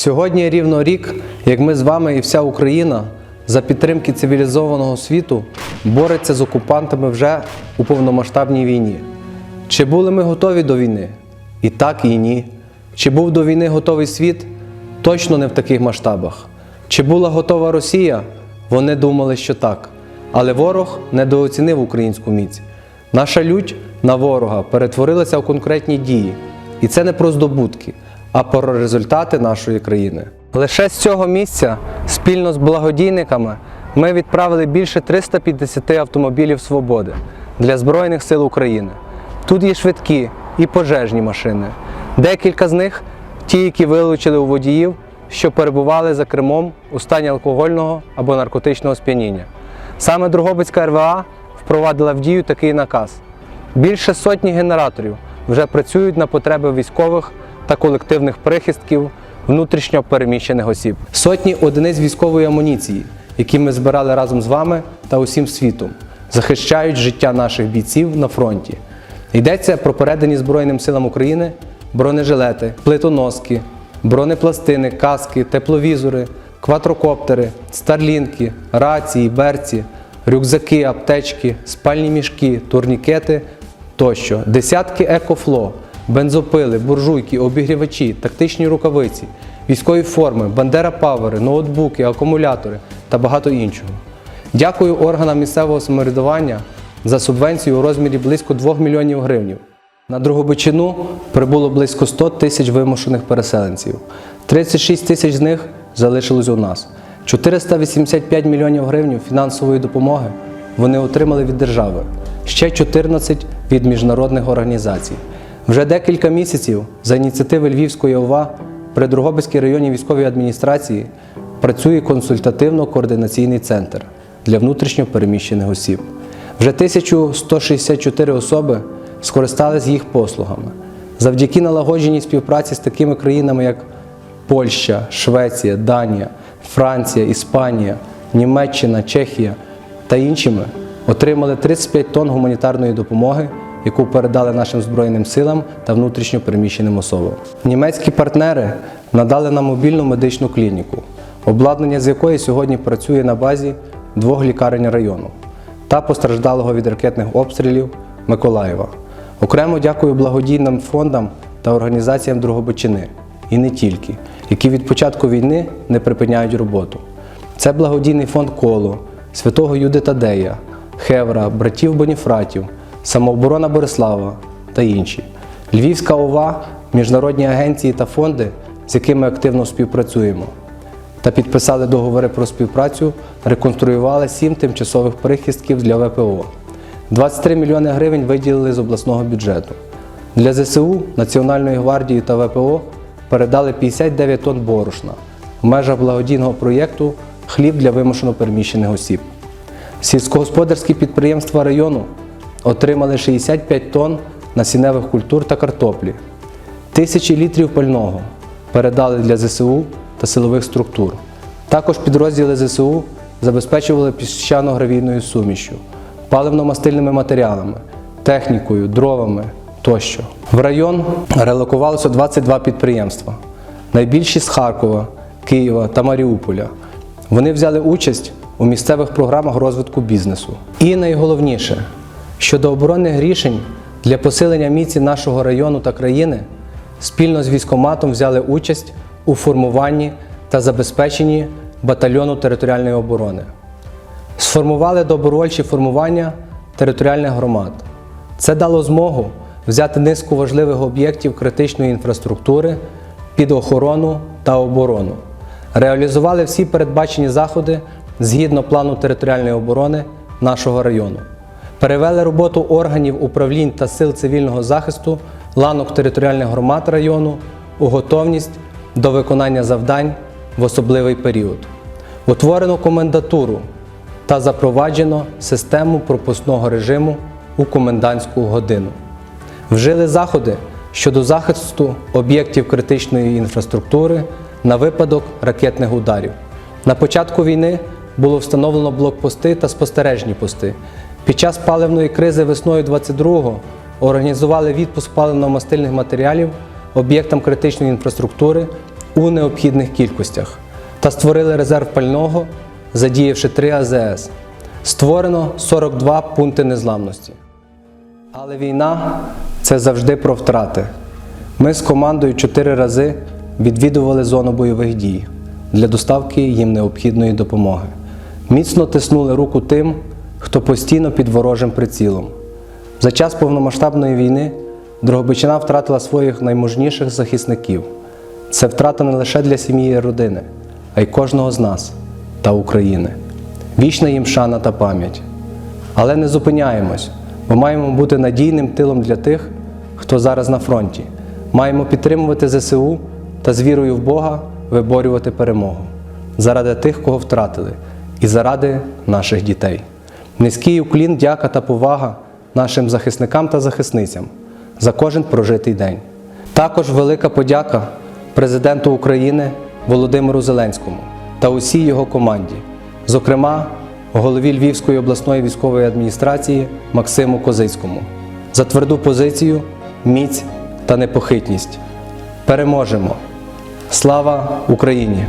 Сьогодні рівно рік, як ми з вами і вся Україна за підтримки цивілізованого світу бореться з окупантами вже у повномасштабній війні. Чи були ми готові до війни? І так, і ні. Чи був до війни готовий світ? Точно не в таких масштабах. Чи була готова Росія? Вони думали, що так. Але ворог недооцінив українську міць. Наша лють на ворога перетворилася в конкретні дії. І це не про здобутки, а про результати нашої країни. Лише з цього місця, спільно з благодійниками, ми відправили більше 350 автомобілів свободи для Збройних сил України. Тут є швидкі і пожежні машини. Декілька з них ті, які вилучили у водіїв, що перебували за кермом у стані алкогольного або наркотичного сп'яніння. Саме Дрогобицька РВА впровадила в дію такий наказ. Більше сотні генераторів вже працюють на потреби військових та колективних прихистків внутрішньо переміщених осіб. Сотні одиниць військової амуніції, які ми збирали разом з вами та усім світом, захищають життя наших бійців на фронті. Йдеться про передані Збройним силам України бронежилети, плитоноски, бронепластини, каски, тепловізори, квадрокоптери, старлінки, рації, берці, рюкзаки, аптечки, спальні мішки, турнікети тощо, десятки екофло, бензопили, буржуйки, обігрівачі, тактичні рукавиці, військові форми, бандера павери, ноутбуки, акумулятори та багато іншого. Дякую органам місцевого самоврядування за субвенцію у розмірі близько 2 мільйонів гривень. На Другобичину прибуло близько 100 тисяч вимушених переселенців. 36 тисяч з них залишилось у нас. 485 мільйонів гривень фінансової допомоги вони отримали від держави, ще 14 від міжнародних організацій. Вже декілька місяців за ініціативи Львівської ОВА при Другобицькій районній військовій адміністрації працює консультативно-координаційний центр для внутрішньо переміщених осіб. Вже 1164 особи скористались їх послугами. Завдяки налагодженій співпраці з такими країнами, як Польща, Швеція, Данія, Франція, Іспанія, Німеччина, Чехія та іншими, отримали 35 тонн гуманітарної допомоги, яку передали нашим Збройним силам та внутрішньо переміщеним особам. Німецькі партнери надали нам мобільну медичну клініку, обладнання з якої сьогодні працює на базі двох лікарень району та постраждалого від ракетних обстрілів Миколаєва. Окремо дякую благодійним фондам та організаціям Другобичини і не тільки, які від початку війни не припиняють роботу. Це благодійний фонд Коло, Святого Юди Тадея, Хевра, братів Боніфратів, Самооборона Борислава та інші. Львівська ОВА, міжнародні агенції та фонди, з якими активно співпрацюємо та підписали договори про співпрацю, реконструювали сім тимчасових прихистків для ВПО. 23 мільйони гривень виділили з обласного бюджету. Для ЗСУ, Національної гвардії та ВПО передали 59 тонн борошна в межах благодійного проєкту Хліб для вимушено переміщених осіб. Сільськогосподарські підприємства району отримали 65 тонн насінневих культур та картоплі, тисячі літрів пального передали для ЗСУ та силових структур. Також підрозділи ЗСУ забезпечували піщано-гравійною сумішю, паливно-мастильними матеріалами, технікою, дровами тощо. В район релокувалося 22 підприємства, найбільші з Харкова, Києва та Маріуполя. Вони взяли участь у місцевих програмах розвитку бізнесу. І найголовніше, щодо оборонних рішень для посилення міці нашого району та країни, спільно з військоматом взяли участь у формуванні та забезпеченні батальйону територіальної оборони. Сформували добровольчі формування територіальних громад. Це дало змогу взяти низку важливих об'єктів критичної інфраструктури під охорону та оборону. Реалізували всі передбачені заходи згідно плану територіальної оборони нашого району. Перевели роботу органів управлінь та сил цивільного захисту ланок територіальних громад району у готовність до виконання завдань в особливий період. Утворено комендатуру та запроваджено систему пропускного режиму у комендантську годину. Вжили заходи щодо захисту об'єктів критичної інфраструктури на випадок ракетних ударів. На початку війни було встановлено блокпости та спостережні пости. Під час паливної кризи весною 22-го організували відпуск паливно-мастильних матеріалів об'єктам критичної інфраструктури у необхідних кількостях та створили резерв пального, задіявши 3 АЗС. Створено 42 пункти незламності. Але війна це завжди про втрати. Ми з командою чотири рази відвідували зону бойових дій для доставки їм необхідної допомоги. Міцно тиснули руку тим, хто постійно під ворожим прицілом. За час повномасштабної війни Дрогобичина втратила своїх наймужніших захисників. Це втрата не лише для сім'ї і родини, а й кожного з нас та України. Вічна їм шана та пам'ять. Але не зупиняємось, бо маємо бути надійним тилом для тих, хто зараз на фронті. Маємо підтримувати ЗСУ та з вірою в Бога виборювати перемогу заради тих, кого втратили, і заради наших дітей. Низький уклін, дяка та повага нашим захисникам та захисницям за кожен прожитий день. Також велика подяка президенту України Володимиру Зеленському та усій його команді, зокрема голові Львівської обласної військової адміністрації Максиму Козицькому, за тверду позицію, міць та непохитність. Переможемо! Слава Україні!